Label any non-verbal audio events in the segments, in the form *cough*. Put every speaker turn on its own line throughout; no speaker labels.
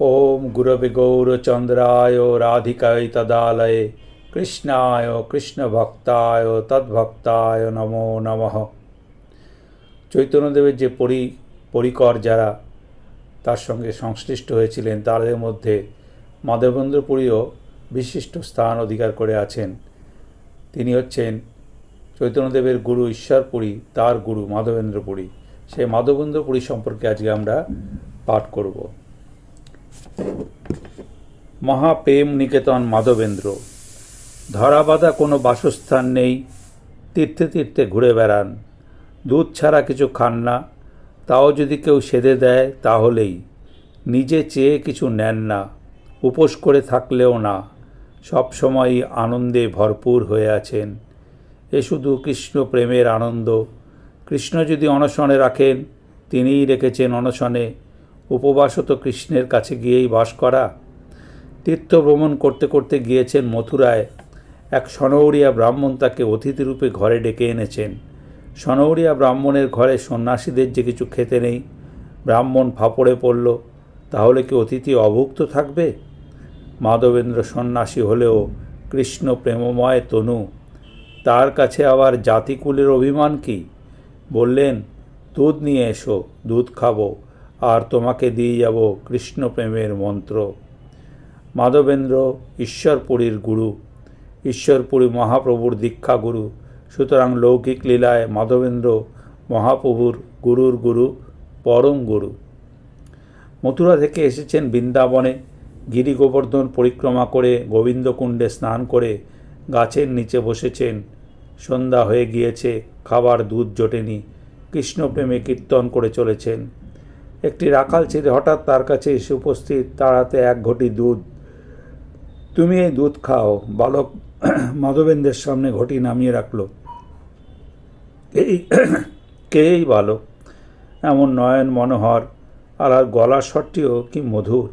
ওম গুরবে গৌরচন্দ্রায় রাধিকায় তদালয়ে, কৃষ্ণায় কৃষ্ণভক্তায় তদ্ভক্তায় নমো নমঃ। চৈতন্যদেবের যে পরি, পরিকর যারা, তার সঙ্গে সংশ্লিষ্ট হয়েছিলেন, তাদের মধ্যে মাধবেন্দ্র পুরীও বিশিষ্ট স্থান অধিকার করে আছেন। তিনি হচ্ছেন চৈতন্যদেবের গুরু ঈশ্বরপুরী, তার গুরু মাধবেন্দ্র পুরী সেই মাধবেন্দ্র পুরী সম্পর্কে আজকে আমরা পাঠ করব। মহাপ্রেম নিকেতন মাধবেন্দ্র। ধরাবাধা কোনো বাসস্থান নেই, তীর্থে তীর্থে ঘুরে বেড়ান। দুধ ছাড়া কিছু খান না, তাও যদি কেউ সেধে দেয় তাহলেই। নিজে চেয়ে কিছু নেন না, উপোস করে থাকলেও না। সবসময়ই আনন্দে ভরপুর হয়ে আছেন। এ শুধু কৃষ্ণ প্রেমের আনন্দ। কৃষ্ণ যদি অনশনে রাখেন, তিনিই রেখেছেন অনশনে উপবাসও তো কৃষ্ণের কাছে গিয়েই বাস করা। তীর্থ ভ্রমণ করতে করতে গিয়েছেন মথুরায়। এক সনৌরিয়া ব্রাহ্মণ তাকে অতিথিরূপে ঘরে ডেকে এনেছেন। সনৌরিয়া ব্রাহ্মণের ঘরে সন্ন্যাসীদের যে কিছু খেতে নেই, ব্রাহ্মণ ফাপড়ে পড়ল। তাহলে কি অতিথি অভুক্ত থাকবে? মাধবেন্দ্র সন্ন্যাসী হলেও কৃষ্ণ প্রেমময় তনু, তার কাছে আবার জাতিকুলের অভিমান কি? বললেন, দুধ নিয়ে এসো, দুধ খাব। আর তোমাকে দিয়ে যাব কৃষ্ণ প্রেমের মন্ত্র। মাধবেন্দ্র, ঈশ্বরপুরীর গুরু, ঈশ্বরপুরী মহাপ্রভুর দীক্ষা গুরু, সুতরাং লৌকিক লীলায় মাধবেন্দ্র মহাপ্রভুর গুরুর গুরু, পরম গুরু। মথুরা থেকে এসেছেন বৃন্দাবনে। গিরি গোবর্ধন পরিক্রমা করে গোবিন্দকুণ্ডে স্নান করে গাছের নিচে বসেছেন। সন্ধ্যা হয়ে গিয়েছে, খাবার দুধ জোটেনি। কৃষ্ণপ্রেমে কীর্তন করে চলেছেন। একটি রাখাল ছেলে হঠাৎ তার কাছে এসে উপস্থিত তার হাতে এক ঘটি দুধ। তুমি এই দুধ খাও। বালক *clears throat* মাধবেন্দ্রের সামনে ঘটি নামিয়ে রাখল। এই *clears throat* কে এই বালক? এমন নয়ন মনোহর, আর আর গলার স্বরটিও কি মধুর।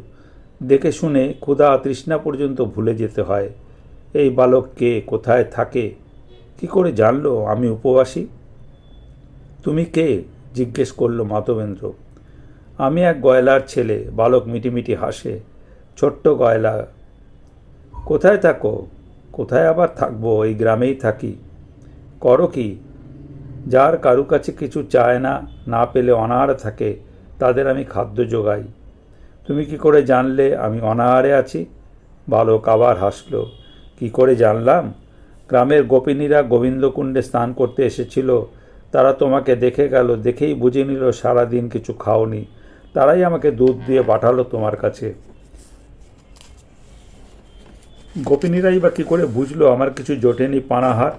দেখে শুনে ক্ষুধা তৃষ্ণা পর্যন্ত ভুলে যেতে হয়। এই বালক কে? কোথায় থাকে? কি করে জানলো? আমি উপবাসী? তুমি কে? জিজ্ঞেস করল মাধবেন্দ্র। আমি এক গয়লার ছেলে, বালক মিটিমিটি হাসে, ছোট্ট গয়লা। কোথায় থাকো? কোথায় আবার থাকব? এই গ্রামেই থাকি। করো কি? যার কারু কাছে কিছু চায় না না পেলে অনাহারে থাকে, তাদের আমি খাদ্য যোগাই তুমি কি করে জানলে আমি অনাহারে আছি? বালক আবার হাসলো, কি করে জানলাম? গ্রামের গোপিনীরা গোবিন্দকুণ্ডে স্নান করতে এসেছিল, তারা তোমাকে দেখে গেল, দেখেই বুঝে নিল সারাদিন কিছু খাওনি। তারাই আমাকে দুধ দিয়ে পাঠালো তোমার কাছে। গোপিনীরাই বা কী করে বুঝলো আমার কিছু জোটেনি পানাহার?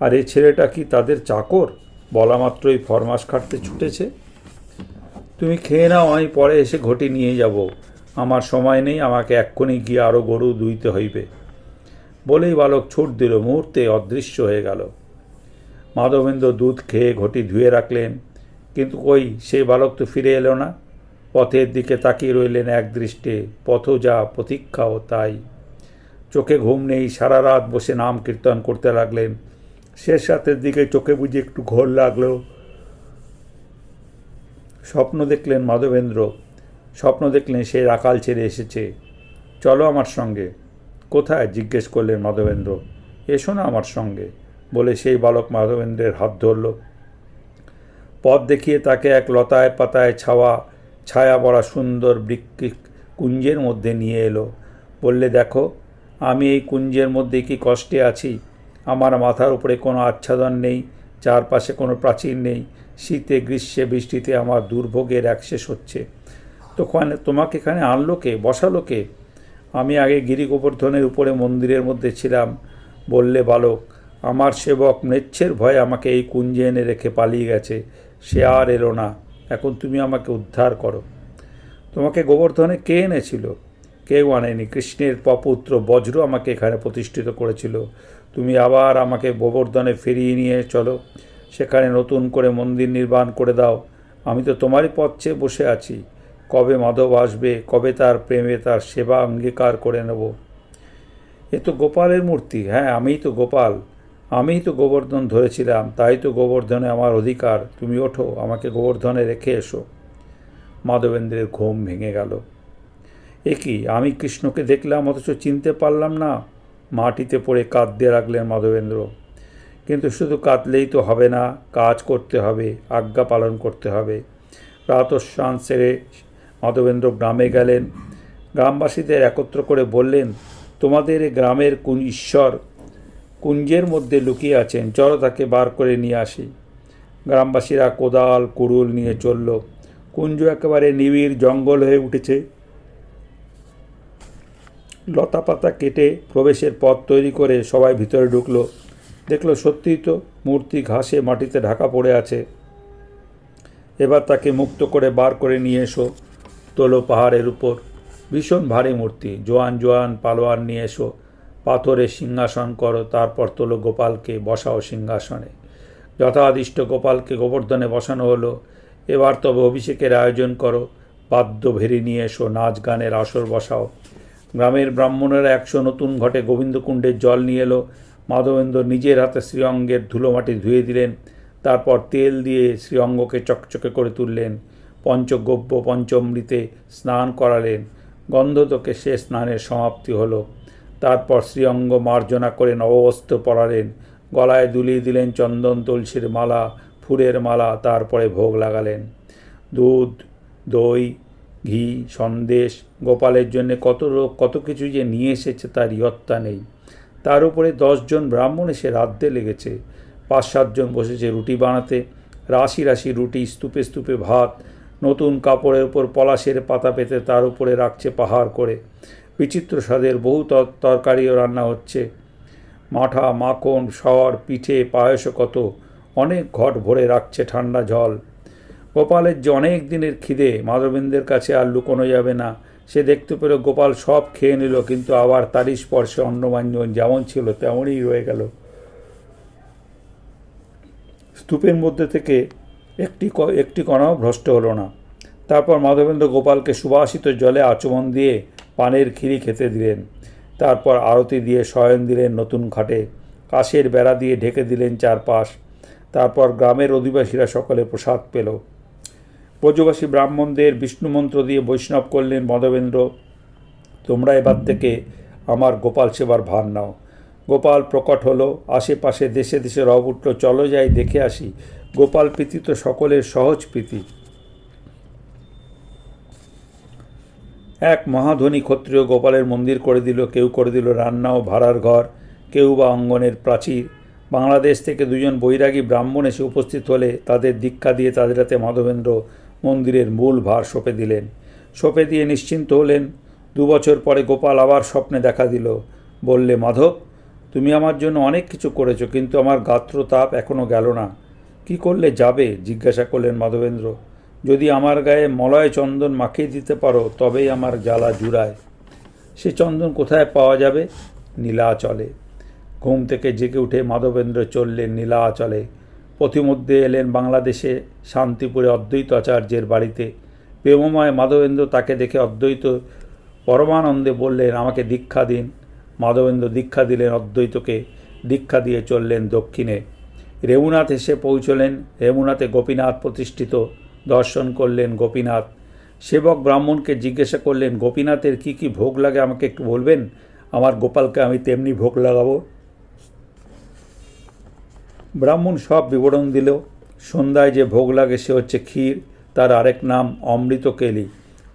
আর এই ছেলেটা কি তাদের চাকর? বলা মাত্রই ফরমাস খাটতে ছুটেছে। তুমি খেয়ে নাও, আমি পরে এসে ঘটি নিয়ে যাব। আমার সময় নেই, আমাকে এক্ষুনি গিয়ে আরও গরু দুইতে হইবে। বলেই বালক ছুট দিল, মুহূর্তে অদৃশ্য হয়ে গেল। মাধবেন্দ্র দুধ খেয়ে ঘটি ধুয়ে রাখলেন। কিন্তু কই, সেই বালক তো ফিরে এলো না। পথের দিকে তাকিয়ে রইলেন এক দৃষ্টে পথ যা প্রতীক্ষাও তাই। চোখে ঘুম নেই, সারা রাত বসে নাম কীর্তন করতে লাগলেন। শেষ রাতের দিকে চোখে বুঝে একটু ঘোর লাগল। স্বপ্ন দেখলেন মাধবেন্দ্র, স্বপ্ন দেখলেন সে রাকাল ছেড়ে এসেছে। চলো আমার সঙ্গে। কোথায়? জিজ্ঞেস করলেন মাধবেন্দ্র। এসো না আমার সঙ্গে, বলে সেই বালক মাধবেন্দ্রের হাত ধরল। পথ দেখিয়ে তাকে এক লতায় পাতায় ছাওয়া ছায়া পড়া সুন্দর বৃক্ষি কুঞ্জের মধ্যে নিয়ে এলো। বললে, দেখো, আমি এই কুঞ্জের মধ্যে কি কষ্টে আছি? আমার মাথার উপরে কোনো আচ্ছাদন নেই, চারপাশে কোনো প্রাচীর নেই। শীতে, গ্রীষ্মে, বৃষ্টিতে আমার দুর্ভোগের একশেষ হচ্ছে। তখন তোমাকে এখানে আনলো কে? বসালো কে? আমি আগে গিরি গোবর্ধনের উপরে মন্দিরের মধ্যে ছিলাম। বললে, বালক, আমার সেবক মৃচ্ছের ভয়ে আমাকে এই কুঞ্জে এনে রেখে পালিয়ে গেছে। সে আর এলো না। এখন তুমি আমাকে উদ্ধার করো। তোমাকে গোবর্ধনে কে এনেছিল? কেউ আনেনি। কৃষ্ণের পপুত্র বজ্র আমাকে এখানে প্রতিষ্ঠিত করেছিল। তুমি আবার আমাকে গোবর্ধনে ফিরিয়ে নিয়ে চলো। সেখানে নতুন করে মন্দির নির্মাণ করে দাও। আমি তো তোমারই পথ চেয়ে বসে আছি। কবে মাধব আসবে, কবে তার প্রেমে তার সেবা অঙ্গীকার করে নেব? এ তো গোপালের মূর্তি। হ্যাঁ আমিই তো গোপাল। আমিই তো গোবর্ধন ধরেছিলাম, তাই তো গোবর্ধনে আমার অধিকার। তুমি ওঠো, আমাকে গোবর্ধনে রেখে এসো। মাধবেন্দ্রের ঘুম ভেঙে গেল। এ কি, আমি কৃষ্ণকে দেখলাম, অথচ চিনতে পারলাম না। মাটিতে পড়ে কাঁদতে রাখলেন মাধবেন্দ্র। কিন্তু শুধু কাঁদলেই তো হবে না, কাজ করতে হবে, আজ্ঞা পালন করতে হবে। প্রাতঃস্নান সেরে মাধবেন্দ্র গ্রামে গেলেন। গ্রামবাসীদের একত্র করে বললেন, তোমাদের গ্রামের কোন ঈশ্বর কুঞ্জের মধ্যে লুকিয়ে আছেন। চলো তাকে বার করে নিয়ে আসি। গ্রামবাসীরা কোদাল, কুড়ুল নিয়ে চলল। কুঞ্জ একেবারে নিবিড় জঙ্গল হয়ে উঠেছে। লতা পাতা কেটে প্রবেশের পথ তৈরি করে সবাই ভিতরে ঢুকলো। দেখল সত্যিই তো মূর্তি ঘাসে মাটিতে ঢাকা পড়ে আছে। এবার তাকে মুক্ত করে বার করে নিয়ে এসো। তোলো পাহাড়ের উপর। ভীষণ ভারী মূর্তি। জোয়ান জোয়ান, পালোয়ান নিয়ে এসো। পাথরে সিংহাসন করো, তারপর তোলো গোপালকে, বসাও সিংহাসনে। যথাদিষ্ট গোপালকে গোবর্ধনে বসানো হলো, এবার তবে অভিষেকের আয়োজন করো, বাদ্য ভেরি নিয়ে এসো, নাচ গানের আসর বসাও। গ্রামের ব্রাহ্মণেরা একশো নতুন ঘটে গোবিন্দকুণ্ডের জল নিয়ে এলো। মাধবেন্দ্র নিজের হাতে শ্রীঅঙ্গের ধুলোমাটি ধুয়ে দিলেন, তারপর তেল দিয়ে শ্রীঅঙ্গকে চকচকে করে তুললেন, পঞ্চগব্য পঞ্চমৃতে স্নান করালেন। গন্ধতকে সে স্নানের সমাপ্তি হলো। তারপর শ্রীঅঙ্গ মার্জনা করে নববস্ত্র পরালেন। গলায় দুলিয়ে দিলেন চন্দন তুলসীর মালা, ফুলের মালা, তারপরে ভোগ লাগালেন। দুধ, দই, ঘি, সন্দেশ, গোপালের জন্য কত লোক, কত কিছু যে নিয়ে এসেছে তার ইয়ত্তা নেই। তার উপরে দশজন ব্রাহ্মণ এসে রাঁধতে লেগেছে। পাঁচ সাতজন বসেছে রুটি বানাতে। রাশি রাশি রুটি, স্তূপে স্তূপে ভাত, নতুন কাপড়ের উপর পলাশের পাতা পেতে তার উপরে রাখছে পাহাড় করে। বিচিত্র স্বাদের বহু তর- তরকারিও রান্না হচ্ছে। মাঠা, মাখন, সর, পিঠে পায়েসও কত অনেক ঘট ভরে রাখছে ঠান্ডা জল। গোপালের যে অনেক দিনের খিদে, মাধবেন্দ্রের কাছে আর লুকোনো যাবে না। সে দেখতে পেল গোপাল সব খেয়ে নিল, কিন্তু আবার তারই স্পর্শে অন্নমাঞ্জন যেমন ছিল তেমনই রয়ে গেল। স্তূপের মধ্যে থেকে একটি একটি কণাও ভ্রষ্ট হলো না। তারপর মাধবেন্দ্র গোপালকে সুবাসিত জলে আচমন দিয়ে পানের খিরি খেতে দিলেন। তারপর আরতি দিয়ে শয়ন দিলেন নতুন ঘাটে কাশের বেড়া দিয়ে ঢেকে দিলেন চারপাশ। তারপর গ্রামের অধিবাসীরা সকলে প্রসাদ পেল। ব্রজবাসী ব্রাহ্মণদের বিষ্ণু মন্ত্র দিয়ে বৈষ্ণব করলেন মাধবেন্দ্র তোমরা এবার থেকে আমার গোপাল সেবার ভার নাও। গোপাল প্রকট হলো, আশেপাশে দেশে দেশে রব উঠল, চলো যাই, দেখে আসি। গোপাল প্রীতি তো সকলের সহজ প্রীতি। এক মহাধনী ক্ষত্রিয় গোপালের মন্দির করে দিল, কেউ করে দিল রান্না ও ভাড়ার ঘর, কেউ বা অঙ্গনের প্রাচীর। বাংলাদেশ থেকে দুজন বৈরাগী ব্রাহ্মণ এসে উপস্থিত হলে তাদের দীক্ষা দিয়ে তাদের হাতে মাধবেন্দ্র মন্দিরের মূল ভার সঁপে দিলেন। সঁপে দিয়ে নিশ্চিন্ত হলেন। দু বছর পরে গোপাল আবার স্বপ্নে দেখা দিল। বললে, মাধব, তুমি আমার জন্য অনেক কিছু করেছ, কিন্তু আমার গাত্র তাপ এখনও গেল না। কি করলে যাবে? জিজ্ঞাসা করলেন মাধবেন্দ্র। যদি আমার গায়ে মলয় চন্দন মাখিয়ে দিতে পারো, তবেই আমার জ্বালা জুড়ায়। সে চন্দন কোথায় পাওয়া যাবে? নীলাচলে। ঘুম থেকে জেগে উঠে মাধবেন্দ্র চললেন নীলাচলে। পথিমধ্যে এলেন বাংলাদেশে শান্তিপুরে অদ্বৈত আচার্যের বাড়িতে। প্রেমময় মাধবেন্দ্র তাকে দেখে অদ্বৈত পরমানন্দে বললেন, আমাকে দীক্ষা দিন। মাধবেন্দ্র দীক্ষা দিলেন অদ্বৈতকে। দীক্ষা দিয়ে চললেন দক্ষিণে। রেমুনাথ এসে পৌঁছলেন। রেমুনাথে গোপীনাথ প্রতিষ্ঠিত। দর্শন করলেন গোপীনাথ। সেবক ব্রাহ্মণকে জিজ্ঞাসা করলেন, গোপীনাথের কি কি ভোগ লাগে আমাকে একটু বলবেন? আমার গোপালকে আমি তেমনি ভোগ লাগাবো। ব্রাহ্মণ সব বিবরণ দিল। সন্ধ্যায় যে ভোগ লাগে সে হচ্ছে ক্ষীর, তার আরেক নাম অমৃত কেলি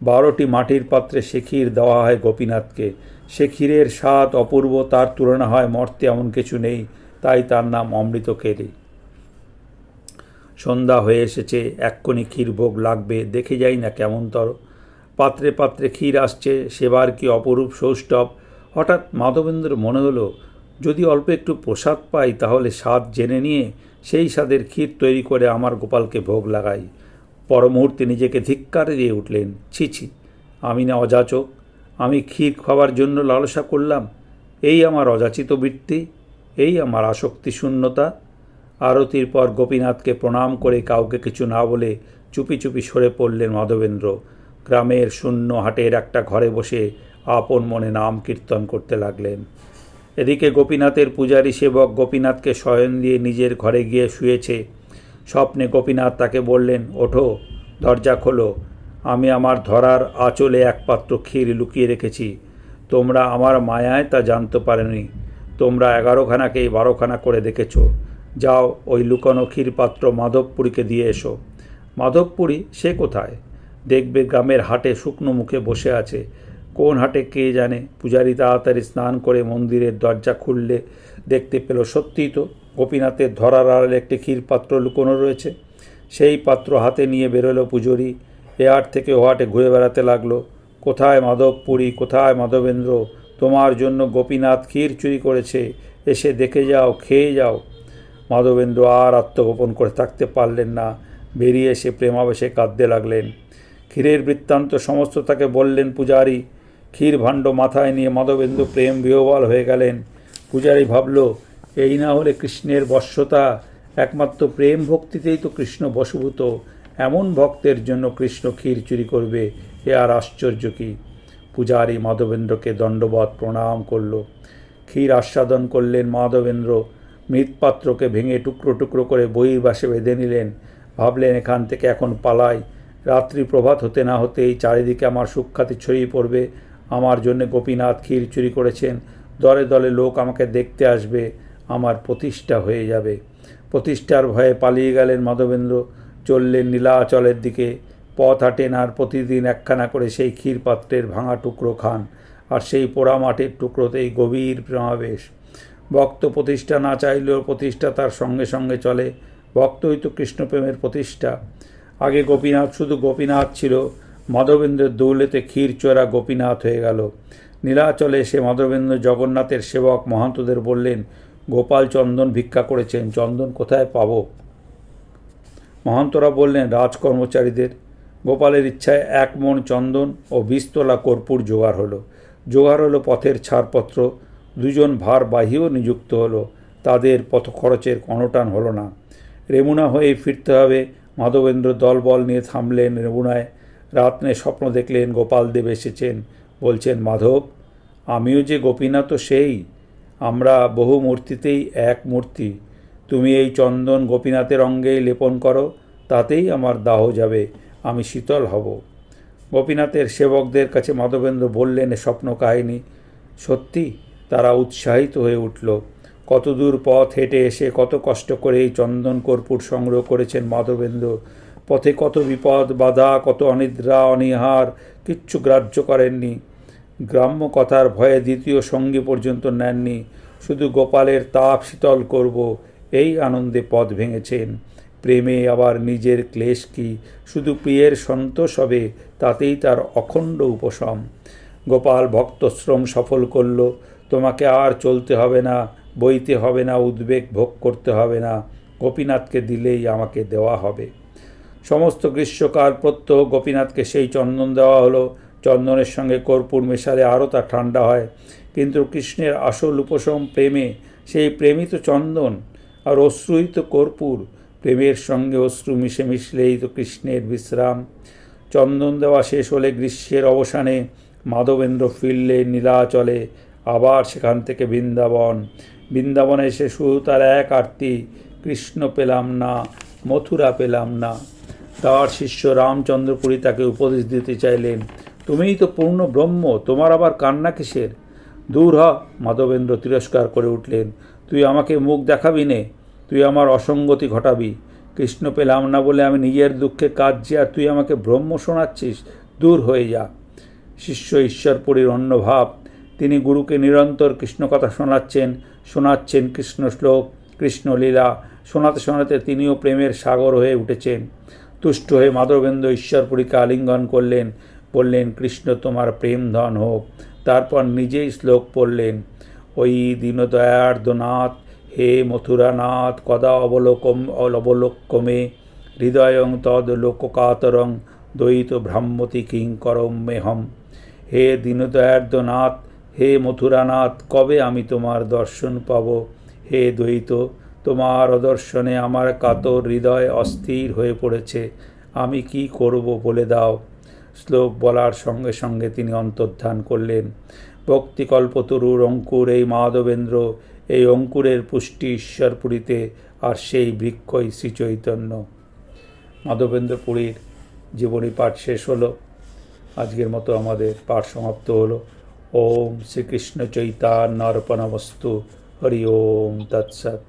বারোটি মাটির পাত্রে সে ক্ষীর দেওয়া হয় গোপীনাথকে। সে ক্ষীরের স্বাদ অপূর্ব, তার তুলনা হয় মর্তে এমন কিছু নেই, তাই তার নাম অমৃত কেলি সন্ধ্যা হয়ে এসেছে, এক্ষুনি ক্ষীর ভোগ লাগবে, দেখে যাই না কেমনতর পাত্রে পাত্রে ক্ষীর আসছে, সেবার কি অপরূপ সৌষ্ঠব? হঠাৎ মাধবেন্দ্র মনে হলো, যদি অল্প একটু প্রসাদ পাই তাহলে স্বাদ জেনে নিয়ে সেই স্বাদের ক্ষীর তৈরি করে আমার গোপালকে ভোগ লাগাই। পর মুহূর্তে নিজেকে ধিক্কার দিয়ে উঠলেন, ছি ছি, আমি না অযাচক, আমি ক্ষীর খাওয়ার জন্য লালসা করলাম, এই আমার অযাচিত বৃত্তি, এই আমার আসক্তি শূন্যতা আরতির পর গোপীনাথকে প্রণাম করে কাউকে কিছু না বলে চুপি চুপি সরে পড়লেন মাধবেন্দ্র। গ্রামের শূন্য হাটের একটা ঘরে বসে আপন মনে নাম কীর্তন করতে লাগলেন। এদিকে গোপীনাথের পূজারী সেবক গোপীনাথকে শয়ন দিয়ে নিজের ঘরে গিয়ে শুয়েছে। স্বপ্নে গোপীনাথ তাকে বললেন, ওঠো, দরজা খোলো। আমি আমার ধরার আঁচলে এক পাত্র ক্ষীর লুকিয়ে রেখেছি। তোমরা আমার মায়ায় তা জানতে পারেনি। তোমরা এগারোখানাকেই বারোখানা করে দেখেছ। যাও, ওই লুকানো ক্ষীরপাত্র মাধবপুরীকে দিয়ে এসো। মাধবপুরী, সে কোথায়? দেখবে গ্রামের হাটে শুকনো মুখে বসে আছে। কোন হাটে কে জানে? পূজারী তাড়াতাড়ি স্নান করে মন্দিরের দরজা খুললে দেখতে পেল সত্যিই তো গোপীনাথের ধরার আড়ালে একটি ক্ষীরপাত্র লুকোনো রয়েছে। সেই পাত্র হাতে নিয়ে বেরোলো পুজোরি। এ হাট থেকে ও হাটে ঘুরে বেড়াতে লাগল। কোথায় মাধবপুরী, কোথায় মাধবেন্দ্র? তোমার জন্য গোপীনাথ ক্ষীর চুরি করেছে। এসে দেখে যাও, খেয়ে যাও। মাধবেন্দ্র আর আত্মগোপন করে থাকতে পারলেন না। বেরিয়ে এসে প্রেমাবেশে কাঁদতে লাগলেন। ক্ষীরের বৃত্তান্ত সমস্ত তাকে বললেন, পূজারী, ক্ষীর ভাণ্ড মাথায় নিয়ে মাধবেন্দু প্রেম বিহবল হয়ে গেলেন। পূজারী ভাবল, এই না হলে কৃষ্ণের বশ্যতা একমাত্র প্রেম ভক্তিতেই তো কৃষ্ণ বশভূত। এমন ভক্তের জন্য কৃষ্ণ ক্ষীর চুরি করবে, এ আর আশ্চর্য কি? পূজারী মাধবেন্দ্রকে দণ্ডবত প্রণাম করল। ক্ষীর আস্বাদন করলেন মাধবেন্দ্র। মৃৎপাত্রকে ভেঙে টুকরো টুকরো করে বইয়ের বাসে বেঁধে নিলেন। ভাবলেন, এখান থেকে এখন পালাই। রাত্রি প্রভাত হতে না হতেই চারিদিকে আমার সুখ্যাতি ছড়িয়ে পড়বে। আমার জন্য গোপীনাথ ক্ষীর চুরি করেছেন। দলে দলে লোক আমাকে দেখতে আসবে। আমার প্রতিষ্ঠা হয়ে যাবে। প্রতিষ্ঠার ভয়ে পালিয়ে গেলেন মাধবেন্দ্র। চললেন নীলাচলের দিকে। পথ হাঁটেন আর প্রতিদিন একখানা করে সেই ক্ষীরপাত্রের ভাঙা টুকরো খান। আর সেই পোড়া মাটির টুকরোতেই গভীর প্রেমাবেশ। ভক্ত প্রতিষ্ঠা না চাইলেও প্রতিষ্ঠা তার সঙ্গে সঙ্গে চলে। ভক্তই তো কৃষ্ণপ্রেমের প্রতিষ্ঠা। আগে গোপীনাথ, শুধু গোপীনাথ ছিল। মাধবেন্দ্রের দৌলেতে ক্ষীর চোরা গোপীনাথ হয়ে গেল। নীলাচলে এসে মাধবেন্দ্র জগন্নাথের সেবক মহান্তদের বললেন, গোপাল চন্দন ভিক্ষা করেছেন, চন্দন কোথায় পাব? মহান্তরা বললেন, রাজকর্মচারীদের। গোপালের ইচ্ছায় এক মন চন্দন ও বিস্তলা কর্পূর জোগাড় হলো। জোগাড় হলো পথের ছাড়পত্র। দুজন ভার বাহিও নিযুক্ত হলো। তাদের পথ খরচের অনটান হলো না। রেমুনা হয়ে ফিরতে হবে। মাধবেন্দ্র দলবল নিয়ে থামলেন রেমুনায়। রাত্রে স্বপ্ন দেখলেন গোপাল দেব এসেছেন। বলছেন, মাধব, আমিও যে গোপীনাথ সেই। আমরা বহু মূর্তিতেই এক মূর্তি। তুমি এই চন্দন গোপীনাথের অঙ্গেই লেপন করো, তাতেই আমার দাহ যাবে। আমি শীতল হব। গোপীনাথের সেবকদের কাছে মাধবেন্দ্র বললেন স্বপ্ন কাহিনী সত্যি? তারা উৎসাহিত হয়ে উঠল। কত দূর পথ হেঁটে এসে কত কষ্ট করে এই চন্দন কর্পূর সংগ্রহ করেছেন মাধবেন্দ্র। পথে কত বিপদ, বাধা, কত অনিদ্রা, অনিহার, কিচ্ছু গ্রাহ্য করেননি। গ্রাম্য কথার ভয়ে দ্বিতীয় সঙ্গী পর্যন্ত নেননি। শুধু গোপালের তাপ শীতল করব, এই আনন্দে পথ ভেঙেছেন। প্রেমে আবার নিজের ক্লেশ কি? শুধু প্রিয়ের সন্তোষ হবে, তাতেই তার অখণ্ড উপশম। গোপাল ভক্তশ্রম সফল করল। তোমাকে আর চলতে হবে না, বইতে হবে না, উদ্বেগ ভোগ করতে হবে না, গোপীনাথকে দিলেই আমাকে দেওয়া হবে। সমস্ত গ্রীষ্মকাল প্রত্যহ গোপীনাথকে সেই চন্দন দেওয়া হলো। চন্দনের সঙ্গে কর্পূর মেশালে আরও তা ঠান্ডা হয়। কিন্তু কৃষ্ণের আসল উপশম প্রেমে সেই প্রেমই তো চন্দন আর অশ্রুই তো কর্পূর, প্রেমের সঙ্গে অশ্রু মিশে মিশলেই তো কৃষ্ণের বিশ্রাম। চন্দন দেওয়া শেষ হলে গ্রীষ্মের অবসানে মাধবেন্দ্র ফিরলে নীলাচলে আবার সেখান থেকে বৃন্দাবন। বৃন্দাবনে এসে শুধু তার এক আরতি, কৃষ্ণ পেলাম না, মথুরা পেলাম না। তার শিষ্য রামচন্দ্রপুরী তাকে উপদেশ দিতে চাইলেন, তুমিই তো পূর্ণ ব্রহ্ম, তোমার আবার কান্না কিসের? দূর হ, মাধবেন্দ্র তিরস্কার করে উঠলেন, তুই আমাকে মুখ দেখাবি নে, তুই আমার অসঙ্গতি ঘটাবি। কৃষ্ণ পেলাম না বলে আমি নিজের দুঃখে কাঁদছি আর তুই আমাকে ব্রহ্ম শোনাচ্ছিস, দূর হয়ে যা। শিষ্য ঈশ্বরপুরীর অন্য ভাব তিনি গুরুকে নিরন্তর কৃষ্ণ কথা শোনাচ্ছেন শোনাচ্ছেন কৃষ্ণ শ্লোক কৃষ্ণলীলা শোনাতে শোনাতে তিনিও প্রেমের সাগর হয়ে উঠেছেন। তুষ্ট হয়ে মাধবেন্দ্র ঈশ্বরপুরীকে আলিঙ্গন করলেন, বললেন, কৃষ্ণ, তোমার প্রেম ধন হোক। তারপর নিজেই শ্লোক পড়লেন, ওই দীনদয়ার্দনাথ, হে মথুরানাথ, কদা অবলোকম, অবলোক্যমে, হৃদয়ং তদ লোককাতরং, দ্বৈত ভ্রাম্যতি কিঙ্করম মেহম হে দীনদয়ার্দনাথ হে মথুরানাথ, কবে আমি তোমার দর্শন পাব? হে দ্বৈত, তোমার অদর্শনে আমার কাতর হৃদয় অস্থির হয়ে পড়েছে। আমি কি করব বলে দাও? শ্লোক বলার সঙ্গে সঙ্গে তিনি অন্তর্ধান করলেন। ভক্তিকল্পতরুর অঙ্কুর, এই মাধবেন্দ্র, এই অঙ্কুরের পুষ্টি ঈশ্বরপুরীতে আর সেই বৃক্ষই শ্রীচৈতন্য। মাধবেন্দ্র পুরীর জীবনী পাঠ শেষ হলো। আজকের মতো আমাদের পাঠ সমাপ্ত হলো। ओम श्री कृष्ण चैतान्यर्पण वस्तु। हरिओं तत्सत।